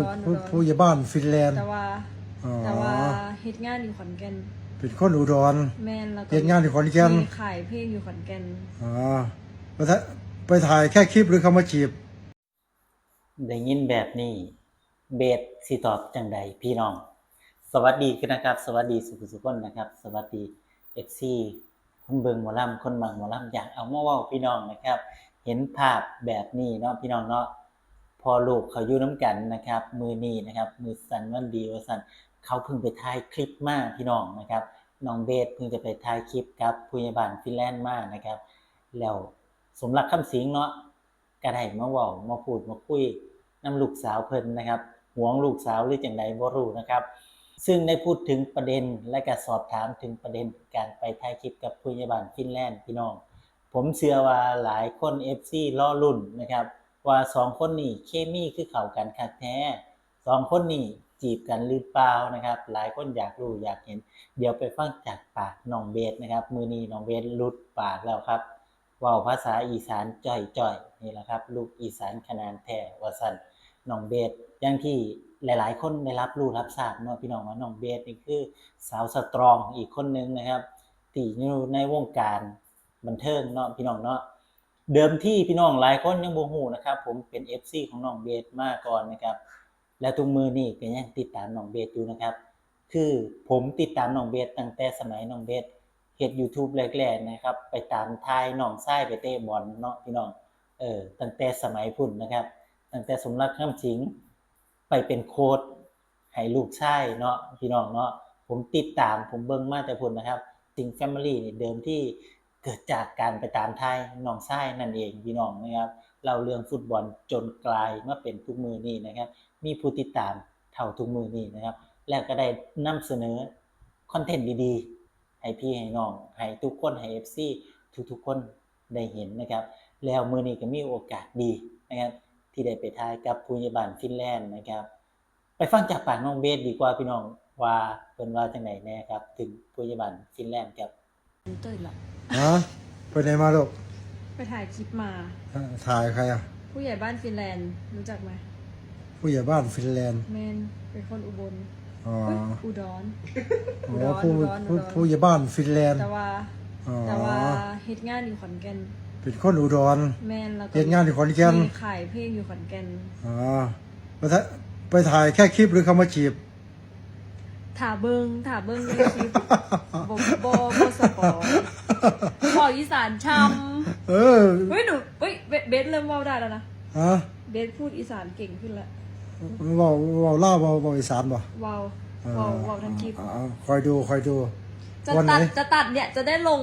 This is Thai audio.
อุดรผู้อุดรผู้ใหญ่บ้านฟินแลนด์แต่ว่า อ๋อ แต่ว่าเฮ็ดงานอยู่ขอนแก่น เป็นคนอุดร แม่นแล้วก็เฮ็ดงานอยู่ขอนแก่น มีขายเพลงอยู่ขอนแก่น อ๋อไปถ่ายไปถ่ายแค่คลิปหรือเขามาจีบ ได้ยินแบบนี้ เบสสิตอบจังใดพี่น้อง สวัสดีกันนะครับ สวัสดีสุขสุขคนนะครับ สวัสดีเอฟซีคนเบิงหมอลำคนมังหมอลำอยากเอามาเว่าพี่น้องนะครับ เห็นภาพแบบนี้เนาะพี่น้องเนาะ พอลูกเขาอยู่น้ำกันนะครับ มือนี้นะครับ มือสันวันดีว่าสันเขาเพิ่งไปถ่ายคลิปมากพี่น้องนะครับน้องเบสเพิ่งจะไปถ่ายคลิปกับผู้ใหญ่บ้านฟินแลนด์มากนะครับ แล้วสมรักคำสิงเนาะก็ไดมาว้ามาพูดมาคุยนํลูกสาวเพิ่นนะครับหวงลูกสาวหรือจังใดบ่รู้นะครับ ซึ่งได้พูดถึงประเด็นและก็สอบถามถึงประเด็นการไปถ่ายคลิปกับผู้ใหญ่บ้านฟินแลนด์พี่น้อง ผมเชื่อว่าหลายคน FC รอรุ่นนะครับ ว่าสองคนนี้เคมีคือเข้ากันคักแท้สองคนนี้จีบกันหรือเปล่านะครับ หลายคนอยากรู้อยากเห็น เดี๋ยวไปฟังจากปากน้องเบสนะครับ มือนี้น้องเบสลุดปากแล้วครับว้าภาษาอีสานจ่อยๆนี่แหละครับ ลูกอีสานขนาดแท้ว่าซั่นน้องเบสอย่างที่หลายๆ คนได้รับรู้รับทราบเนาะพี่น้องว่าน้องเบสนี่คือสาวสตรองอีกคนนึงนะครับที่อยู่ในวงการบันเทิงเนาะพี่น้องเนาะ เดิมที่พี่น้องหลายคนยังบ่ฮู้นะครับ ผมเป็น FC ของน้องเบสมาก่อนนะครับ และทุกมือนี่ก็ยังติดตามน้องเบสอยู่นะครับ คือผมติดตามน้องเบสตั้งแต่สมัยน้องเบสเฮ็ด YouTube แรกๆนะครับ ไปตามทายน้องชายไปเตะบอลเนาะพี่น้องเออตั้งแต่สมัยพุ่นนะครับ ตั้งแต่สมรักคำสิงไปเป็นโค้ชให้ลูกชายเนาะพี่น้องเนาะผมติดตามผมเบิ่งมาแต่พุ่นนะครับสิงแฟมิลี่นี่เดิมที่ เกิดจากการไปตามทายน้องชายนั่นเองพี่น้องนะครับเล่าเรื่องฟุตบอลจนกลายมาเป็นทุกมือนี้นะครับ มีผู้ติดตามเท่าทุกมือนี้นะครับ และก็ได้นำเสนอคอนเทนต์ดีๆ ให้พี่ให้น้องให้ทุกคนให้ FC ทุกๆคนได้เห็นนะครับ แล้วมือนี้ก็มีโอกาสดีนะครับที่ได้ไปทายกับผู้ใหญ่บ้านฟินแลนด์นะครับ ไปฟังจากปากน้องเบสดีกว่าพี่น้องว่าเป็นว่าจังไหนแน่ครับ ถึงผู้ใหญ่บ้านฟินแลนด์ครับ ต้ยหรอฮะไปไหนมาลูกไปถ่ายคลิปมา ถ่ายใครอะ ผู้ใหญ่บ้านฟินแลนด์รู้จักไหมผู้ใหญ่บ้านฟินแลนด์แมนเป็นคนอุบลอ๋อเอ้ยอุดรอ๋อุดอรผู้อุดรผู้อุดรผู้ใหญ่บ้านฟินแลนด์แต่ว่าอ๋อแต่ว่าเฮ็ดงานอยู่ขอนแก่นเป็นคนอุดรแมนแล้วก็เฮ็ดงานอยู่ขอนแก่นมีขายเพลงอยู่ขอนแก่นอ๋อไปถ่ายไปถ่ายแค่คลิปหรือเขามาจีบถาเบิงถาเบิงในคลิปบ่บ่ บ่สปอร์ขออีสานชเออำเฮ้ยหนูเฮ้ยเบเบสเริ่มเว้าได้แล้วนะ ฮะเบสพูดอีสานเก่งขึ้นแล้วเว้าเว้าเล่าวเว้าเว้าอีสานบ่เว้าเออเว้าเว้าทั้งคลิปอ่าคอยดูคอยดู จะวันไหน ตัดจะตัดเนี่ยจะได้ลง